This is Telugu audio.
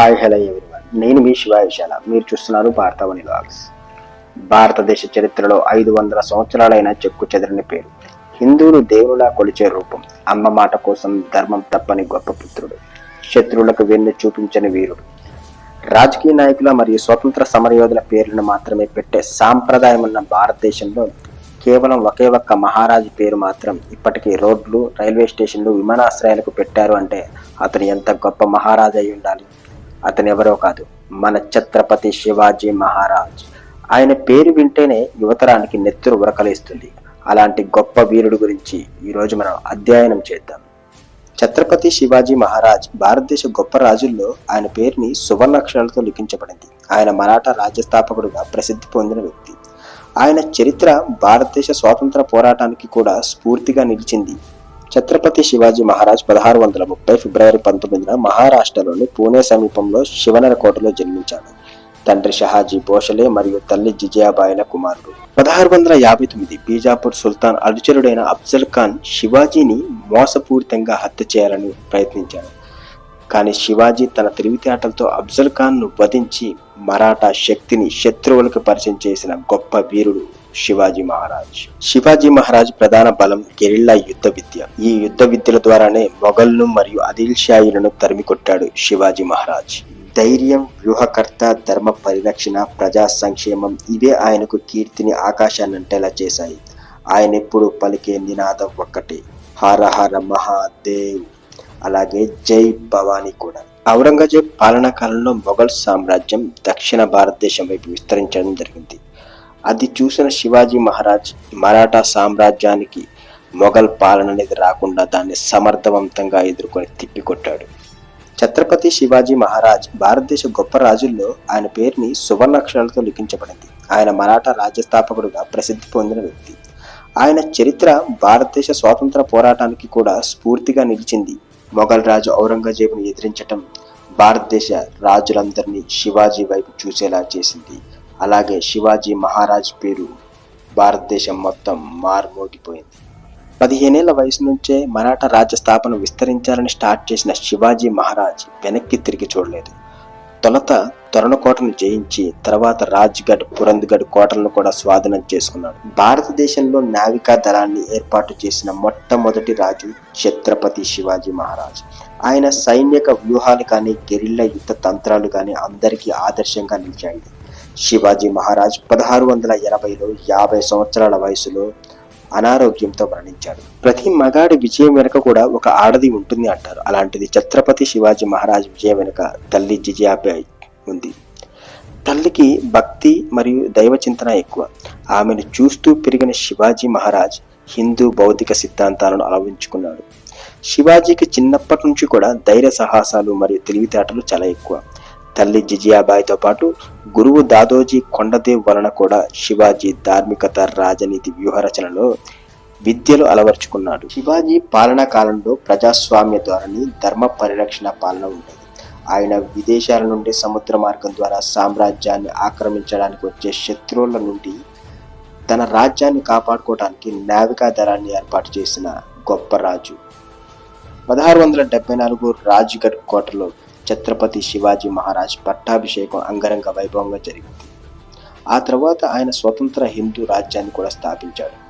Hi hello everyone. నేను మీ శివ విశాల మీరు చూస్తున్నారు భారతవని లాగ్స్ భారతదేశ చరిత్రలో ఐదు వందల సంవత్సరాలైన చెక్కు చెదరని పేరు. హిందువులు దేవునిలా కొలిచే రూపం. అమ్మ మాట కోసం ధర్మం తప్పని గొప్ప పుత్రుడు. శత్రువులకు వెన్ను చూపించని వీరుడు. రాజకీయ నాయకుల మరియు స్వతంత్ర సమరయోధుల పేర్లను మాత్రమే పెట్టే సాంప్రదాయం ఉన్న భారతదేశంలో కేవలం ఒకే ఒక్క మహారాజు పేరు మాత్రం ఇప్పటికీ రోడ్లు రైల్వే స్టేషన్లు విమానాశ్రయాలకు పెట్టారు అంటే అతను ఎంత గొప్ప మహారాజు అయి ఉండాలి? అతనెవరో కాదు మన ఛత్రపతి శివాజీ మహారాజ్. ఆయన పేరు వింటేనే యువతరానికి నెత్తురు ఉరకలేస్తుంది. అలాంటి గొప్ప వీరుడు గురించి ఈరోజు మనం అధ్యయనం చేద్దాం. ఛత్రపతి శివాజీ మహారాజ్ భారతదేశ గొప్ప రాజుల్లో ఆయన పేరుని సువర్ణాక్షరాలతో లిఖించబడింది. ఆయన మరాఠా రాజ్యస్థాపకుడుగా ప్రసిద్ధి పొందిన వ్యక్తి. ఆయన చరిత్ర భారతదేశ స్వాతంత్ర పోరాటానికి కూడా స్ఫూర్తిగా నిలిచింది ఛత్రపతి శివాజీ మహారాజ్ పదహారు వందల ముప్పై ఫిబ్రవరి పంతొమ్మిదిన మహారాష్ట్రలోని పూణే సమీపంలో శివనరకోటలో జన్మించాడు. తండ్రి షహాజీ భోషలే మరియు తల్లి జిజయాబాయిల కుమారుడు. పదహారు వందల యాభై తొమ్మిది బీజాపూర్ సుల్తాన్ అనుచరుడైన అఫ్జల్ ఖాన్ శివాజీని మోసపూరితంగా హత్య చేయాలని ప్రయత్నించాడు. కానీ శివాజీ తన తెలివితేటలతో అఫ్జల్ ఖాన్ను వధించి మరాఠా శక్తిని శత్రువులకు పరిచయం చేసిన గొప్ప వీరుడు శివాజీ మహారాజ్. శివాజీ మహారాజ్ ప్రధాన బలం గెరిల్లా యుద్ధ విద్య. ఈ యుద్ధ విద్యల ద్వారానే మొఘల్ను మరియు ఆదిల్ షాయిలను తరిమి కొట్టాడు శివాజీ మహారాజ్. ధైర్యం వ్యూహకర్త ధర్మ పరిరక్షణ ప్రజా సంక్షేమం ఇవే ఆయనకు కీర్తిని ఆకాశాన్ని అంటేలా చేశాయి. ఆయన ఎప్పుడు పలికే నినాదం ఒక్కటే. హర హర మహాదేవ్. అలాగే జై భవానీ కూడా. ఔరంగజేబ్ పాలనా కాలంలో మొఘల్ సామ్రాజ్యం దక్షిణ భారతదేశం వైపు విస్తరించడం జరిగింది. అది చూసిన శివాజీ మహారాజ్ మరాఠా సామ్రాజ్యానికి మొఘల్ పాలన అనేది రాకుండా దాన్ని సమర్థవంతంగా ఎదుర్కొని తిప్పికొట్టాడు ఛత్రపతి శివాజీ మహారాజ్ భారతదేశ గొప్ప రాజుల్లో ఆయన పేరుని సువర్ణాక్షరాలతో లిఖించబడింది. ఆయన మరాఠా రాజ్యస్థాపకుడుగా ప్రసిద్ధి పొందిన వ్యక్తి. ఆయన చరిత్ర భారతదేశ స్వాతంత్ర పోరాటానికి కూడా స్ఫూర్తిగా నిలిచింది. మొఘల్ రాజు ఔరంగజేబును ఎదిరించటం భారతదేశ రాజులందరినీ శివాజీ వైపు చూసేలా చేసింది. అలాగే శివాజీ మహారాజ్ పేరు భారతదేశం మొత్తం మారుమోగిపోయింది. పదిహేనేళ్ళ వయసు నుంచే మరాఠా రాజ్య స్థాపన విస్తరించాలని స్టార్ట్ చేసిన శివాజీ మహారాజ్ వెనక్కి తిరిగి చూడలేదు. తొలత తొరణకోటను జయించి తర్వాత రాజ్గఢ్ పురంద్గఢ్ కోటలను కూడా స్వాధీనం చేసుకున్నాడు. భారతదేశంలో నావికా దళాన్ని ఏర్పాటు చేసిన మొట్టమొదటి రాజు ఛత్రపతి శివాజీ మహారాజ్. ఆయన సైనిక వ్యూహాలు కానీ గెరిల్లా యుద్ధ తంత్రాలు కానీ అందరికీ ఆదర్శంగా నిలిచాయి శివాజీ మహారాజ్ పదహారు వందల ఎనభైలో యాభై సంవత్సరాల వయసులో అనారోగ్యంతో మరణించాడు. ప్రతి మగాడి విజయం వెనుక కూడా ఒక ఆడది ఉంటుంది అంటారు. అలాంటిది ఛత్రపతి శివాజీ మహారాజ్ విజయం వెనుక తల్లి జిజియాబాయి ఉంది. తల్లికి భక్తి మరియు దైవ చింతన ఎక్కువ. ఆమెను చూస్తూ పెరిగిన శివాజీ మహారాజ్ హిందూ భౌతిక సిద్ధాంతాలను అలవించుకున్నాడు శివాజీకి చిన్నప్పటి నుంచి కూడా ధైర్య సాహసాలు మరియు తెలివితేటలు చాలా ఎక్కువ. తల్లి జిజియాబాయితో పాటు గురువు దాదోజీ కొండదేవ్ వలన కూడా శివాజీ ధార్మికత రాజనీతి వ్యూహరచనలో విద్యలు అలవర్చుకున్నాడు. శివాజీ పాలనా కాలంలో ప్రజాస్వామ్య ధోరణి ధర్మ పరిరక్షణ పాలన ఉండేది. ఆయన విదేశాల నుండి సముద్ర మార్గం ద్వారా సామ్రాజ్యాన్ని ఆక్రమించడానికి వచ్చే శత్రువుల నుండి తన రాజ్యాన్ని కాపాడుకోవడానికి నావికా దళాన్ని ఏర్పాటు చేసిన గొప్ప రాజు. పదహారు వందల డెబ్బై నాలుగు రాజ్గఢ్ కోటలో ఛత్రపతి శివాజీ మహారాజ్ పట్టాభిషేకం అంగరంగ వైభవంగా జరిగింది. ఆ తర్వాత ఆయన స్వతంత్ర హిందూ రాజ్యాన్ని కూడా స్థాపించాడు.